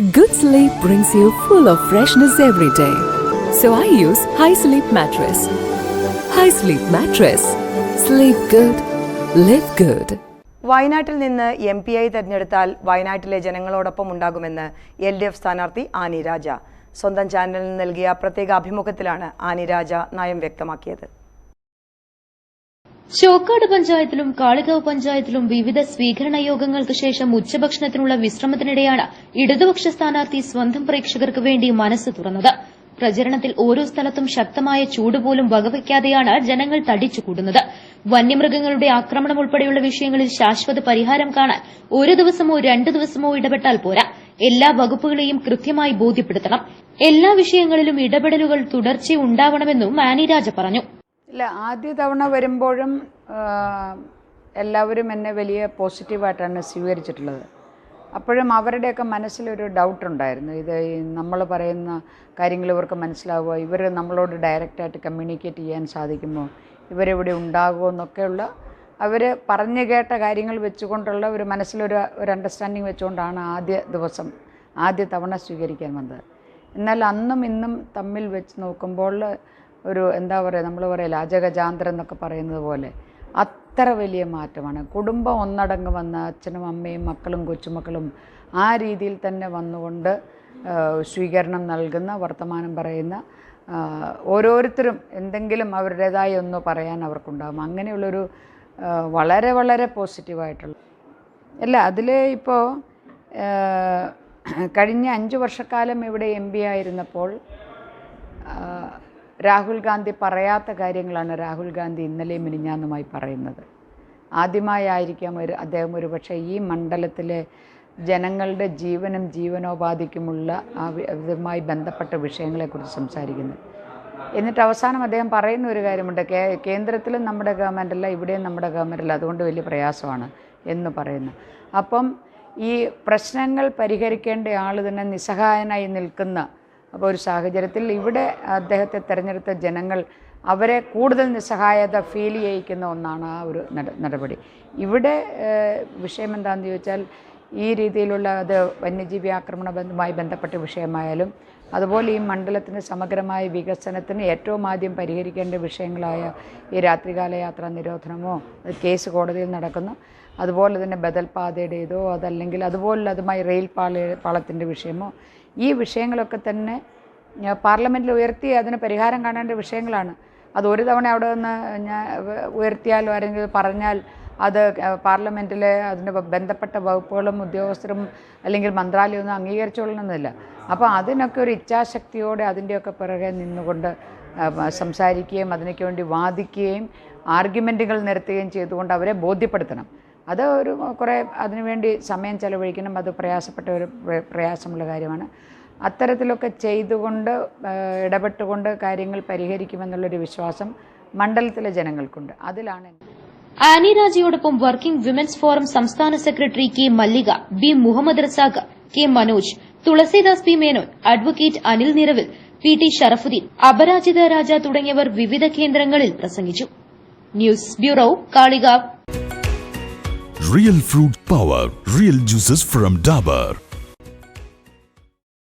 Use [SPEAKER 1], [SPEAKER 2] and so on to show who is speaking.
[SPEAKER 1] Good sleep brings you full of freshness every day. So I use High Sleep Mattress. High Sleep Mattress. Sleep good. Live good.
[SPEAKER 2] വയനാട്ടിൽ നിന്ന് M P I തെരഞ്ഞെടുത്താൽ വയനാട്ടിലെ ജനങ്ങളോടൊപ്പം ഉണ്ടാകുമെന്ന് L D F സ്ഥാനാർത്ഥി ആനി രാജ സ്വന്തം ചാനലിന് നൽകിയ പ്രത്യേക അഭിമുഖത്തിലാണ് ആനി രാജ നയം വ്യക്തമാക്കിയത്
[SPEAKER 3] ചോക്കാട് പഞ്ചായത്തിലും കാളികാവ് പഞ്ചായത്തിലും വിവിധ സ്വീകരണ യോഗങ്ങൾക്ക് ശേഷം ഉച്ചഭക്ഷണത്തിനുള്ള വിശ്രമത്തിനിടെയാണ് ഇടതുപക്ഷ സ്ഥാനാർത്ഥി സ്വന്തം പ്രേക്ഷകർക്ക് വേണ്ടി മനസ്സ് തുറന്നത്. പ്രചരണത്തിൽ ഓരോ സ്ഥലത്തും ശക്തമായ ചൂട് പോലും വകവയ്ക്കാതെയാണ് ജനങ്ങൾ തടിച്ചുകൂടുന്നത്. വന്യമൃഗങ്ങളുടെ ആക്രമണം ഉൾപ്പെടെയുള്ള വിഷയങ്ങളിൽ ശാശ്വത പരിഹാരം കാണാൻ ഒരു ദിവസമോ രണ്ടു ദിവസമോ ഇടപെട്ടാൽ പോരാ. എല്ലാ വകുപ്പുകളെയും കൃത്യമായി ബോധ്യപ്പെടുത്തണം. എല്ലാ വിഷയങ്ങളിലും ഇടപെടലുകൾ തുടർച്ചയുണ്ടാവണമെന്നും മാനി രാജ പറഞ്ഞു.
[SPEAKER 4] ഇല്ല ആദ്യ തവണ വരുമ്പോഴും എല്ലാവരും എന്നെ വലിയ പോസിറ്റീവായിട്ടാണ് സ്വീകരിച്ചിട്ടുള്ളത്. അപ്പോഴും അവരുടെയൊക്കെ മനസ്സിലൊരു ഡൗട്ട് ഉണ്ടായിരുന്നു ഇത് നമ്മൾ പറയുന്ന കാര്യങ്ങൾ ഇവർക്ക് മനസ്സിലാവുക ഇവർ നമ്മളോട് ഡയറക്റ്റായിട്ട് കമ്മ്യൂണിക്കേറ്റ് ചെയ്യാൻ സാധിക്കുമോ ഇവരെവിടെ ഉണ്ടാകുമോ എന്നൊക്കെയുള്ള അവർ പറഞ്ഞു കേട്ട കാര്യങ്ങൾ വെച്ചുകൊണ്ടുള്ള ഒരു മനസ്സിലൊരു ഒരു അണ്ടർസ്റ്റാൻഡിങ് വെച്ചുകൊണ്ടാണ് ആദ്യ ദിവസം ആദ്യ തവണ സ്വീകരിക്കാൻ വന്നത്. എന്നാൽ അന്നും ഇന്നും തമ്മിൽ വെച്ച് നോക്കുമ്പോൾ ഒരു എന്താ പറയുക നമ്മൾ പറയില്ല അജഗജാന്തരം എന്നൊക്കെ പറയുന്നത് പോലെ. അത്ര വലിയ മാറ്റമാണ്. കുടുംബം ഒന്നടങ്ക് വന്ന അച്ഛനും അമ്മയും മക്കളും കൊച്ചുമക്കളും ആ രീതിയിൽ തന്നെ വന്നുകൊണ്ട് സ്വീകരണം നൽകുന്ന വർത്തമാനം പറയുന്ന ഓരോരുത്തരും എന്തെങ്കിലും അവരുടേതായി ഒന്ന് പറയാൻ അവർക്കുണ്ടാകും അങ്ങനെയുള്ളൊരു വളരെ വളരെ പോസിറ്റീവായിട്ടുള്ള. അല്ല അതിൽ ഇപ്പോൾ കഴിഞ്ഞ അഞ്ച് വർഷക്കാലം ഇവിടെ എം പി ആയിരുന്നപ്പോൾ രാഹുൽ ഗാന്ധി പറയാത്ത കാര്യങ്ങളാണ് രാഹുൽ ഗാന്ധി ഇന്നലെയും മിനിഞ്ഞാന്നുമായി പറയുന്നത്. ആദ്യമായായിരിക്കാം ഒരു അദ്ദേഹം ഒരു പക്ഷേ ഈ മണ്ഡലത്തിലെ ജനങ്ങളുടെ ജീവനും ജീവനോപാധിക്കുമുള്ള ആ ഇതുമായി ബന്ധപ്പെട്ട വിഷയങ്ങളെക്കുറിച്ച് സംസാരിക്കുന്നത് എന്നിട്ട് അവസാനം അദ്ദേഹം പറയുന്ന ഒരു കാര്യമുണ്ട് കേ കേന്ദ്രത്തിലും നമ്മുടെ ഗവൺമെന്റല്ല ഇവിടെയും നമ്മുടെ ഗവൺമെന്റല്ല. അതുകൊണ്ട് വലിയ പ്രയാസമാണ് എന്ന് പറയുന്നു. അപ്പം ഈ പ്രശ്നങ്ങൾ പരിഹരിക്കേണ്ട ആൾ തന്നെ നിസ്സഹായനായി നിൽക്കുന്ന അപ്പോൾ ഒരു സാഹചര്യത്തിൽ ഇവിടെ അദ്ദേഹത്തെ തിരഞ്ഞെടുത്ത ജനങ്ങൾ അവരെ കൂടുതൽ നിസ്സഹായത ഫീൽ ചെയ്യിക്കുന്ന ഒന്നാണ് ആ ഒരു നട- നടപടി. ഇവിടെ വിഷയം എന്താണെന്ന് ചോദിച്ചാൽ ഈ രീതിയിലുള്ള അത് വന്യജീവി ബന്ധമായി ബന്ധപ്പെട്ട വിഷയമായാലും അതുപോലെ ഈ മണ്ഡലത്തിന്റെ സമഗ്രമായ വികസനത്തിന് ഏറ്റവും ആദ്യം പരിഹരിക്കേണ്ട വിഷയങ്ങളായ ഈ രാത്രികാല യാത്രാ നിരോധനമോ കേസ് കോടതിയിൽ നടക്കുന്നു. അതുപോലെ തന്നെ ബദൽ പാതയുടേതോ അതല്ലെങ്കിൽ അതുപോലെ അതുമായി റെയിൽ പാള പാളത്തിന്റെ വിഷയമോ ഈ വിഷയങ്ങളൊക്കെ തന്നെ പാർലമെന്റിൽ ഉയർത്തി അതിന് പരിഹാരം കാണേണ്ട വിഷയങ്ങളാണ്. അത് ഒരു തവണ അവിടെ നിന്ന് ഞാൻ ഉയർത്തിയാലോ ആരെങ്കിലും പറഞ്ഞാൽ അത് പാർലമെന്റിലെ അതിന് ബന്ധപ്പെട്ട വകുപ്പുകളും ഉദ്യോഗസ്ഥരും അല്ലെങ്കിൽ മന്ത്രാലയമൊന്നും അംഗീകരിച്ചുകൊള്ളണമെന്നില്ല അപ്പോൾ അതിനൊക്കെ ഒരു ഇച്ഛാശക്തിയോടെ അതിന്റെയൊക്കെ പിറകെ നിന്നുകൊണ്ട് സംസാരിക്കുകയും അതിനൊക്കെ വേണ്ടി വാദിക്കുകയും ആർഗ്യുമെന്റുകൾ നിരത്തുകയും ചെയ്തുകൊണ്ട് അവരെ ബോധ്യപ്പെടുത്തണം. അത് ഒരു കുറേ അതിനുവേണ്ടി സമയം ചെലവഴിക്കണം. അത് പ്രയാസപ്പെട്ട ഒരു പ്ര- പ്രയാസമുള്ള കാര്യമാണ്. അത്തരത്തിലൊക്കെ ചെയ്തുകൊണ്ട് ഇടപെട്ടുകൊണ്ട് കാര്യങ്ങൾ പരിഹരിക്കുമെന്നുള്ളൊരു വിശ്വാസം മണ്ഡലത്തിലെ ജനങ്ങൾക്കുണ്ട്. അതിലാണ്
[SPEAKER 3] ആനി രാജയോടൊപ്പം വർക്കിംഗ് വിമൻസ് ഫോറം സംസ്ഥാന secretary K Mallika B Muhammad Razak K Manoj Tulasidas P Menon advocate Anil Niravil P T Sharafuddin Aparajitha Raja തുടങ്ങിയവർ വിവിധ കേന്ദ്രങ്ങളിൽ പ്രസംഗിച്ചു news bureau Kalikavu
[SPEAKER 5] real fruit power real juices from Dabur.